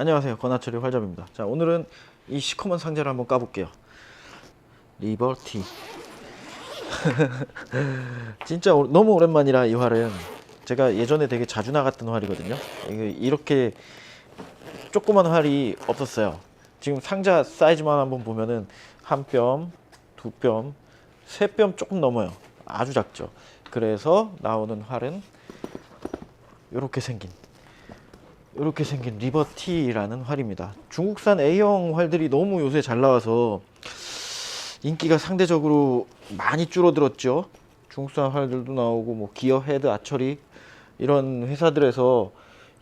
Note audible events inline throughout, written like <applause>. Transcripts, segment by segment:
안녕하세요. 권하철의 활잡입니다. 자 오늘은 이 시커먼 상자를 한번 까볼게요. 리버티. <laughs> 진짜 오- 너무 오랜만이라 이 활은 제가 예전에 되게 자주 나갔던 활이거든요. 이렇게 조그만 활이 없었어요. 지금 상자 사이즈만 한번 보면은 한 뼘, 두 뼘, 세 뼘 조금 넘어요. 아주 작죠. 그래서 나오는 활은 이렇게 생긴 이렇게 생긴 리버티라는 활입니다. 중국산 A형 활들이 너무 요새 잘 나와서 인기가 상대적으로 많이 줄어들었죠. 중국산 활들도 나오고 뭐 기어 헤드 아처리 이런 회사들에서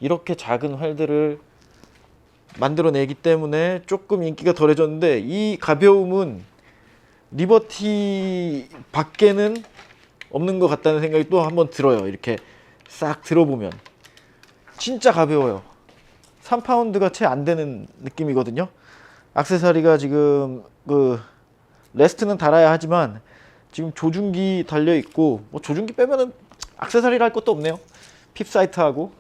이렇게 작은 활들을 만들어내기 때문에 조금 인기가 덜해졌는데 이 가벼움은 리버티 밖에는 없는 것 같다는 생각이 또 한번 들어요. 이렇게 싹 들어보면. 진짜 가벼워요. 3파운드가 채 안 되는 느낌이거든요. 악세사리가 지금 그 레스트는 달아야 하지만 지금 조준기 달려 있고 뭐 조준기 빼면은 악세사리를 할 것도 없네요. 핍 사이트하고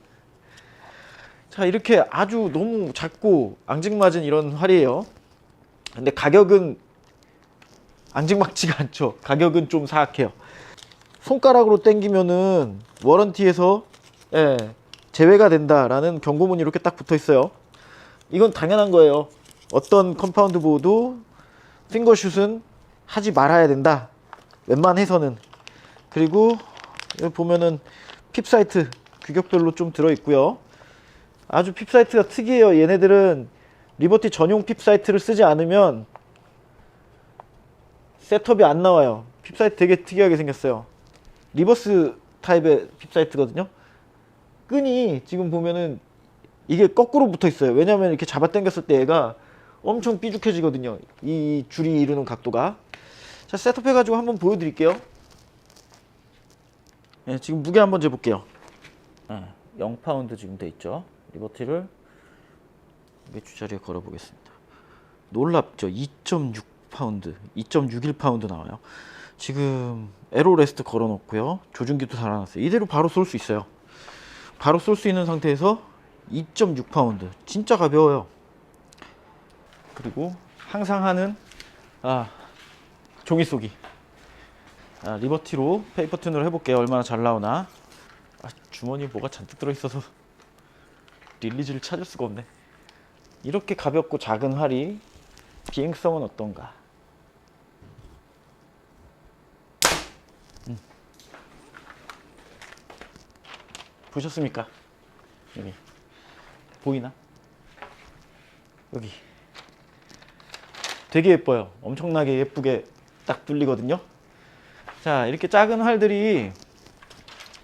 자 이렇게 아주 너무 작고 앙증맞은 이런 활이에요. 근데 가격은 앙증맞지가 않죠. 가격은 좀 사악해요. 손가락으로 당기면은 워런티에서 예, 제외가 된다라는 경고문이 이렇게 딱 붙어 있어요. 이건 당연한 거예요. 어떤 컴파운드 보도 핑거슛은 하지 말아야 된다. 웬만해서는. 그리고 여기 보면은 핍 사이트 규격별로 좀 들어 있고요. 아주 핍 사이트가 특이해요. 얘네들은 리버티 전용 핍 사이트를 쓰지 않으면 셋업이 안 나와요. 핍 사이트 되게 특이하게 생겼어요. 리버스 타입의 핍 사이트거든요. 끈이 지금 보면은 이게 거꾸로 붙어 있어요. 왜냐면 이렇게 잡아 당겼을 때 얘가 엄청 삐죽해지거든요. 이 줄이 이루는 각도가. 자, 셋업 해가지고 한번 보여드릴게요. 네, 지금 무게 한번 재볼게요. 네, 0파운드 지금 돼 있죠. 리버티를 무게 주자리에 걸어보겠습니다. 놀랍죠? 2.6파운드, 2.61파운드 나와요. 지금 에로레스트 걸어놓고요. 조준기도 달아놨어요. 이대로 바로 쏠 수 있어요. 바로 쏠 수 있는 상태에서 2.6파운드. 진짜 가벼워요. 그리고 항상 하는 아 종이 쏘기. 아, 리버티로 페이퍼 튠을 해볼게요. 얼마나 잘 나오나. 아, 주머니에 뭐가 잔뜩 들어있어서 <laughs> 릴리즈를 찾을 수가 없네. 이렇게 가볍고 작은 활이 비행성은 어떤가 보셨습니까? 여기 보이나? 여기 되게 예뻐요. 엄청나게 예쁘게 딱 뚫리거든요. 자 이렇게 작은 활들이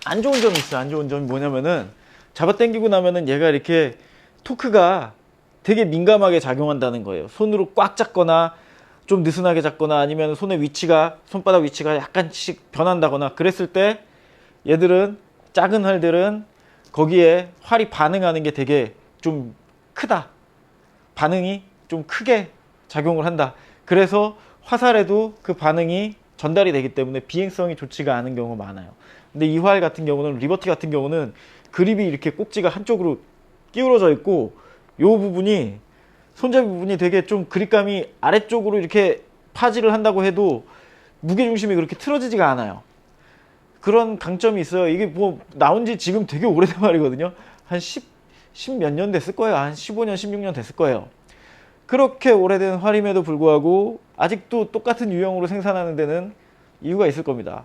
안 좋은 점이 있어요. 안 좋은 점이 뭐냐면은 잡아당기고 나면은 얘가 이렇게 토크가 되게 민감하게 작용한다는 거예요. 손으로 꽉 잡거나 좀 느슨하게 잡거나 아니면 손의 위치가 손바닥 위치가 약간씩 변한다거나 그랬을 때 얘들은 작은 활들은 거기에 활이 반응하는 게 되게 좀 크다. 반응이 좀 크게 작용을 한다. 그래서 화살에도 그 반응이 전달이 되기 때문에 비행성이 좋지가 않은 경우가 많아요. 근데 이 활 같은 경우는 리버티 같은 경우는 그립이 이렇게 꼭지가 한쪽으로 끼우러져 있고 요 부분이 손잡이 부분이 되게 좀 그립감이 아래쪽으로 이렇게 파지를 한다고 해도 무게 중심이 그렇게 틀어지지가 않아요. 그런 강점이 있어요. 이게 뭐 나온 지 지금 되게 오래된 말이거든요. 한 10, 10 몇 년 됐을 거예요. 한 15년, 16년 됐을 거예요. 그렇게 오래된 활임에도 불구하고 아직도 똑같은 유형으로 생산하는 데는 이유가 있을 겁니다.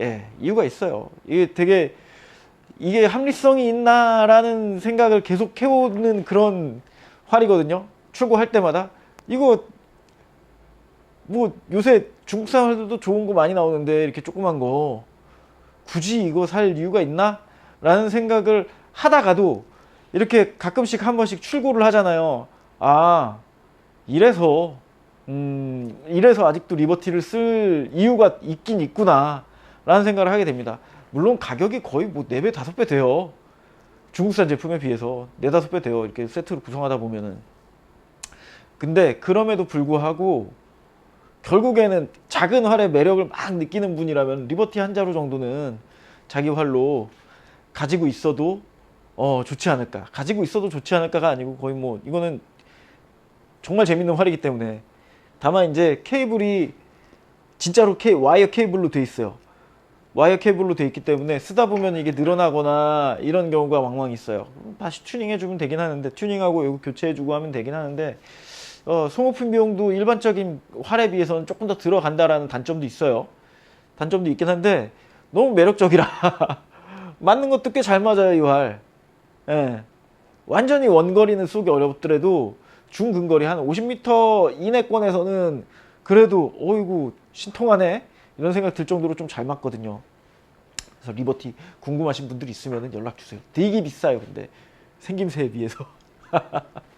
예, 이유가 있어요. 이게 되게 이게 합리성이 있나라는 생각을 계속 해오는 그런 활이거든요. 출고할 때마다 이거 뭐 요새 중국산 활들도 좋은 거 많이 나오는데 이렇게 조그만 거 굳이 이거 살 이유가 있나? 라는 생각을 하다가도 이렇게 가끔씩 한 번씩 출고를 하잖아요. 아, 이래서, 음, 이래서 아직도 리버티를 쓸 이유가 있긴 있구나. 라는 생각을 하게 됩니다. 물론 가격이 거의 뭐 4배, 5배 돼요. 중국산 제품에 비해서 4, 5배 돼요. 이렇게 세트로 구성하다 보면은. 근데 그럼에도 불구하고 결국에는 작은 활의 매력을 막 느끼는 분이라면 리버티 한 자루 정도는 자기 활로 가지고 있어도 어 좋지 않을까 가지고 있어도 좋지 않을까가 아니고 거의 뭐 이거는 정말 재밌는 활이기 때문에 다만 이제 케이블이 진짜로 케 와이어 케이블로 돼 있어요. 와이어 케이블로 돼 있기 때문에 쓰다 보면 이게 늘어나거나 이런 경우가 왕왕 있어요. 다시 튜닝 해주면 되긴 하는데 튜닝하고 교체해주고 하면 되긴 하는데 어, 소모품 비용도 일반적인 활에 비해서는 조금 더 들어간다라는 단점도 있어요. 단점도 있긴 한데 너무 매력적이라 <laughs> 맞는 것도 꽤 잘 맞아요 이 활. 예. 완전히 원거리는 쏘기 어렵더라도 중근거리 한 50m 이내권에서는 그래도 어이구 신통하네 이런 생각 들 정도로 좀 잘 맞거든요. 그래서 리버티 궁금하신 분들 있으면 연락 주세요. 되게 비싸요 근데 생김새에 비해서. <laughs>